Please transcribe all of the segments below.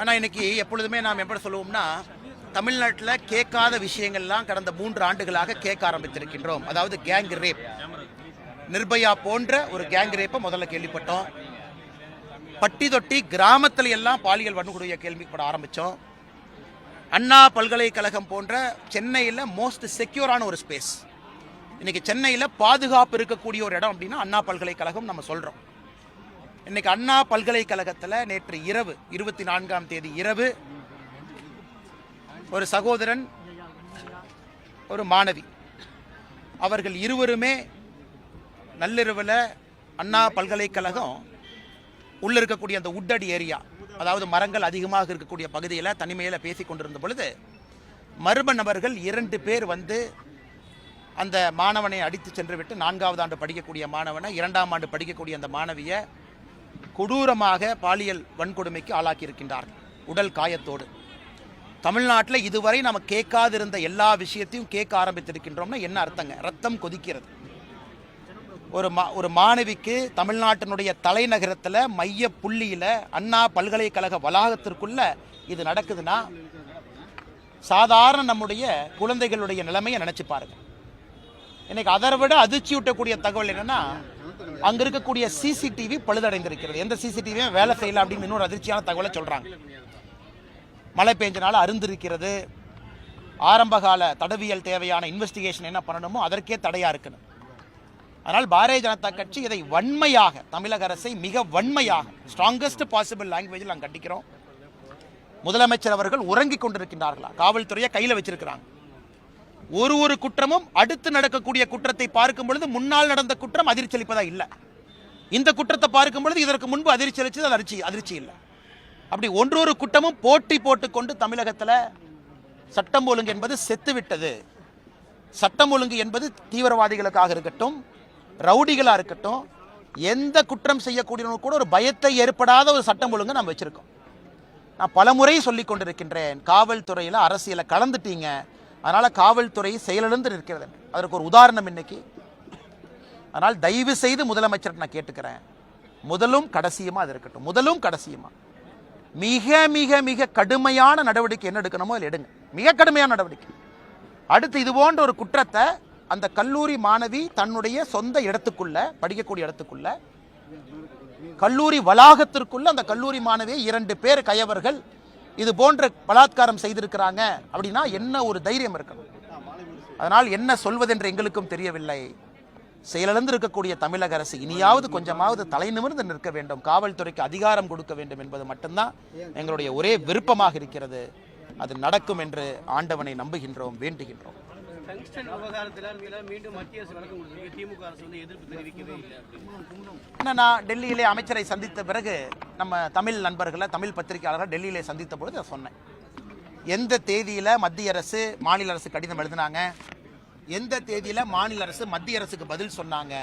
ஆனால் இன்னைக்கு எப்பொழுதுமே நாம் எப்படி சொல்லுவோம்னா தமிழ்நாட்டில் கேட்காத விஷயங்கள்லாம் கடந்த மூன்று ஆண்டுகளாக கேட்க ஆரம்பித்திருக்கின்றோம். அதாவது கேங் ரேப் நிர்பயா போன்ற ஒரு கேங் ரேப்பை முதல்ல கேள்விப்பட்டோம். பட்டி தொட்டி கிராமத்தில் எல்லாம் பாலியல் வன்கொடுமையை கேள்விப்பட ஆரம்பித்தோம் அண்ணா பல்கலைக்கழகம் போன்ற சென்னையில் மோஸ்ட் செக்யூரான ஒரு ஸ்பேஸ் இன்னைக்கு சென்னையில் பாதுகாப்பு இருக்கக்கூடிய ஒரு இடம் அப்படின்னா அண்ணா பல்கலைக்கழகம் நம்ம சொல்கிறோம் இன்னைக்கு அண்ணா பல்கலைக்கழகத்தில் நேற்று இரவு இருபத்தி நான்காம் தேதி இரவு ஒரு சகோதரன் ஒரு மாணவி அவர்கள் இருவருமே நள்ளிரவில் அண்ணா பல்கலைக்கழகம் உள்ள இருக்கக்கூடிய அந்த உட்டடி ஏரியா அதாவது மரங்கள் அதிகமாக இருக்கக்கூடிய பகுதியில் தனிமையில் பேசி கொண்டிருந்த பொழுது மர்ம நபர்கள் இரண்டு பேர் வந்து அந்த மாணவனை அடித்து சென்று விட்டு நான்காவது ஆண்டு படிக்கக்கூடிய மாணவனை இரண்டாம் ஆண்டு படிக்கக்கூடிய அந்த மாணவியை கொடூரமாக பாலியல் வன்கொடுமைக்கு ஆளாக்கியிருக்கின்றார்கள் உடல் காயத்தோடு. தமிழ்நாட்டில் இதுவரை நம்ம கேட்காதிருந்த எல்லா விஷயத்தையும் கேட்க ஆரம்பித்திருக்கின்றோம்னா என்ன அர்த்தங்க? ரத்தம் கொதிக்கிறது. ஒரு மா ஒரு மாணவிக்கு தமிழ்நாட்டினுடைய தலைநகரத்தில் மைய புள்ளியில் அண்ணா பல்கலைக்கழக வளாகத்திற்குள்ள இது நடக்குதுன்னா சாதாரண நம்முடைய குழந்தைகளுடைய நிலைமையை நினச்சி பாருங்க. இன்னைக்கு அதை விட அதிர்ச்சியூட்டக்கூடிய தகவல் என்னன்னா அங்க இருக்கக்கூடிய சிசிடிவி பழுதடைந்திருக்கிறது. எந்த சிசிடிவியும் வேலை செய்யல அப்படின்னு இன்னொரு அதிர்ச்சியான தகவலை சொல்றாங்க. மழை பெஞ்சனால அருந்திருக்கிறது. ஆரம்பகால தடவியல் தேவையான இன்வெஸ்டிகேஷன் என்ன பண்ணணுமோ அதற்கே தடையா இருக்கணும். அதனால் பாரதிய ஜனதா கட்சி இதை வன்மையாக தமிழக அரசை மிக வன்மையாக ஸ்ட்ராங்கஸ்ட் பாசிபிள் லாங்குவேஜில் நாங்கள் கண்டிக்கிறோம். முதலமைச்சர் அவர்கள் உறங்கிக் கொண்டிருக்கின்றார்களா? காவல்துறையை கையில் வச்சிருக்கிறாங்க. ஒரு ஒரு குற்றமும் அடுத்து நடக்கக்கூடிய குற்றத்தை பார்க்கும் பொழுது முன்னால் நடந்த குற்றம் அதிர்ச்சி அளிப்பதா இல்லை. இந்த குற்றத்தை பார்க்கும் பொழுது இதற்கு முன்பு அதிர்ச்சி அளிச்சது அது அதிர்ச்சி அதிர்ச்சி இல்லை. அப்படி ஒன்றொரு குற்றமும் போட்டி போட்டுக்கொண்டு தமிழகத்தில் சட்டம் ஒழுங்கு என்பது செத்துவிட்டது சட்டம் ஒழுங்கு என்பது தீவிரவாதிகளுக்காக இருக்கட்டும் ரவுடிகளாக இருக்கட்டும் எந்த குற்றம் செய்யக்கூடியவங்க கூட ஒரு பயத்தை ஏற்படாத ஒரு சட்டம் ஒழுங்கு நம்ம வச்சுருக்கோம். நான் பலமுறை சொல்லிக் கொண்டிருக்கின்றேன் காவல்துறையில் அரசியலை கலந்துட்டீங்க அதனால் காவல்துறை செயலிழந்து நிற்கிறது. அதற்கு ஒரு உதாரணம் இன்னைக்கு. அதனால் தயவு செய்து முதலமைச்சர் நான் கேட்டுக்கிறேன். முதலும் கடைசியுமா அது இருக்கட்டும். முதலும் கடைசியுமா. மிக மிக மிக கடுமையான நடவடிக்கை என்ன எடுக்கணுமோ அதில் எடுங்க. மிக கடுமையான நடவடிக்கை. அடுத்து இது போன்ற ஒரு குற்றத்தை அந்த கல்லூரி மாணவி தன்னுடைய சொந்த இடத்துக்குள்ள படிக்கக்கூடிய இடத்துக்குள்ள கல்லூரி வளாகத்திற்குள்ள அந்த கல்லூரி மாணவியை இரண்டு பேர் கயவர்கள் இது போன்ற பலாத்காரம் செய்திருக்கிறாங்க அப்படின்னா என்ன ஒரு தைரியம் இருக்கணும்? அதனால் என்ன சொல்வதென்று எங்களுக்கும் தெரியவில்லை. செயலிழந்து இருக்கக்கூடிய தமிழக அரசு இனியாவது கொஞ்சமாவது தலை நிமிர்ந்து நிற்க வேண்டும். காவல்துறைக்கு அதிகாரம் கொடுக்க வேண்டும் என்பது மட்டும்தான் எங்களுடைய ஒரே விருப்பமாக இருக்கிறது. அது நடக்கும் என்று ஆண்டவனை நம்புகின்றோம் வேண்டுகின்றோம். டங்ஸ்டன் விவகாரத்தில் மீண்டும் மத்திய அரசு வழக்கம் கொடுத்துருக்கு திமுக அரசு வந்து எதிர்ப்பு தெரிவிக்கவே இல்லை நான் டெல்லியிலே அமைச்சரை சந்தித்த பிறகு நம்ம தமிழ் நண்பர்களை தமிழ் பத்திரிகையாளர்கள் டெல்லியிலே சந்தித்த பொழுது நான் சொன்னேன். எந்த தேதியில் மத்திய அரசு மாநில அரசு கடிதம் எழுதினாங்க? எந்த தேதியில் மாநில அரசு மத்திய அரசுக்கு பதில் சொன்னாங்க?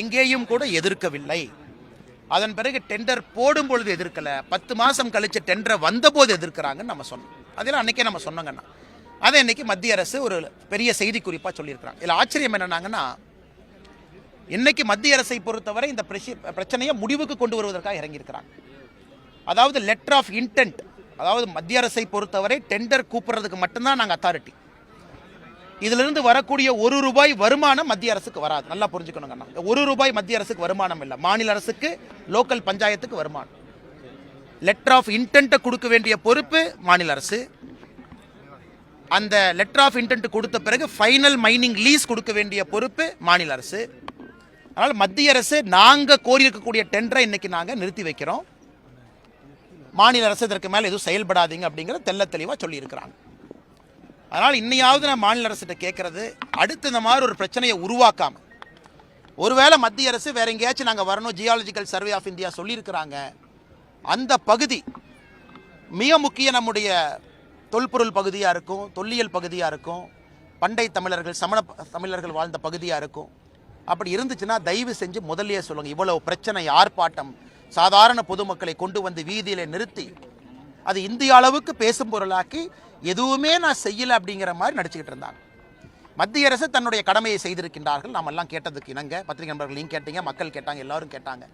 எங்கேயும் கூட எதிர்க்கவில்லை. அதன் பிறகு டெண்டர் போடும் பொழுது எதிர்க்கலை. பத்து மாதம் கழித்து டெண்டர் வந்தபோது எதிர்க்கிறாங்கன்னு நம்ம சொன்னோம். அதெல்லாம் அன்னைக்கே நம்ம சொன்னோங்கண்ணா அதை இன்னைக்கு மத்திய அரசு ஒரு பெரிய செய்தி குறிப்பாக சொல்லியிருக்கிறாங்க இதில் ஆச்சரியம் என்னன்னாங்கன்னா இன்னைக்கு மத்திய அரசை பொறுத்தவரை இந்த பிரச்சனையை முடிவுக்கு கொண்டு வருவதற்காக இறங்கியிருக்கிறாங்க அதாவது லெட்டர் ஆஃப் இன்டென்ட் அதாவது மத்திய அரசை பொறுத்தவரை டெண்டர் கூப்பிடுறதுக்கு மட்டும்தான் நாங்கள் அத்தாரிட்டி இதிலிருந்து வரக்கூடிய ஒரு ரூபாய் வருமானம் மத்திய அரசுக்கு வராது. நல்லா புரிஞ்சுக்கணுங்கண்ணா ஒரு ரூபாய் மத்திய அரசுக்கு வருமானம் இல்லை. மாநில அரசுக்கு லோக்கல் பஞ்சாயத்துக்கு வருமானம். லெட்டர் ஆஃப் இன்டென்ட்டை கொடுக்க வேண்டிய பொறுப்பு மாநில அரசு. அந்த லெட்டர் ஆஃப் இன்டென்ட் கொடுத்த பிறகு ஃபைனல் மைனிங் லீஸ் கொடுக்க வேண்டிய பொறுப்பு மாநில அரசு. அதனால் மத்திய அரசு நாங்கள் கோரியிருக்கக்கூடிய டெண்டரை இன்னைக்கு நாங்கள் நிறுத்தி வைக்கிறோம். மாநில அரசு இதற்கு மேலே எதுவும் செயல்படாதீங்க அப்படிங்கிறத தெள்ள தெளிவாக சொல்லியிருக்கிறாங்க. அதனால் இன்னையாவது நான் மாநில அரசுகிட்ட கேட்குறது அடுத்து இந்த மாதிரி ஒரு பிரச்சனையை உருவாக்காம ஒருவேளை மத்திய அரசு வேற எங்கேயாச்சும் நாங்கள் வரணும் ஜியாலஜிக்கல் சர்வே ஆஃப் இந்தியா சொல்லியிருக்கிறாங்க அந்த பகுதி மிக முக்கிய நம்முடைய தொல்பொருள் பகுதியாக இருக்கும் தொல்லியல் பகுதியாக இருக்கும் பண்டை தமிழர்கள் சமண தமிழர்கள் வாழ்ந்த பகுதியாக இருக்கும். அப்படி இருந்துச்சுன்னா தயவு செஞ்சு முதல்லையே சொல்லுங்கள் இவ்வளவு பிரச்சனை ஆர்ப்பாட்டம் சாதாரண பொதுமக்களை கொண்டு வந்து வீதியில் நிறுத்தி அது இந்திய அளவுக்கு பேசும் பொருளாக்கி எதுவுமே நான் செய்யலை அப்படிங்கிற மாதிரி நடிச்சுக்கிட்டு இருந்தாங்க. மத்திய அரசு தன்னுடைய கடமையை செய்திருக்கின்றார்கள். நாம் எல்லாம் கேட்டதுக்கு இணங்க. பத்திரிகை நண்பர்கள் நீங்க கேட்டீங்க மக்கள் கேட்டாங்க எல்லாரும் கேட்டாங்க.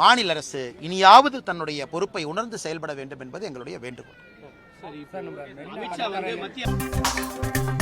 மாநில அரசு இனியாவது தன்னுடைய பொறுப்பை உணர்ந்து செயல்பட வேண்டும் என்பது எங்களுடைய வேண்டுகோள். சரி சார் நம்ம அமித்ஷா வந்து மத்திய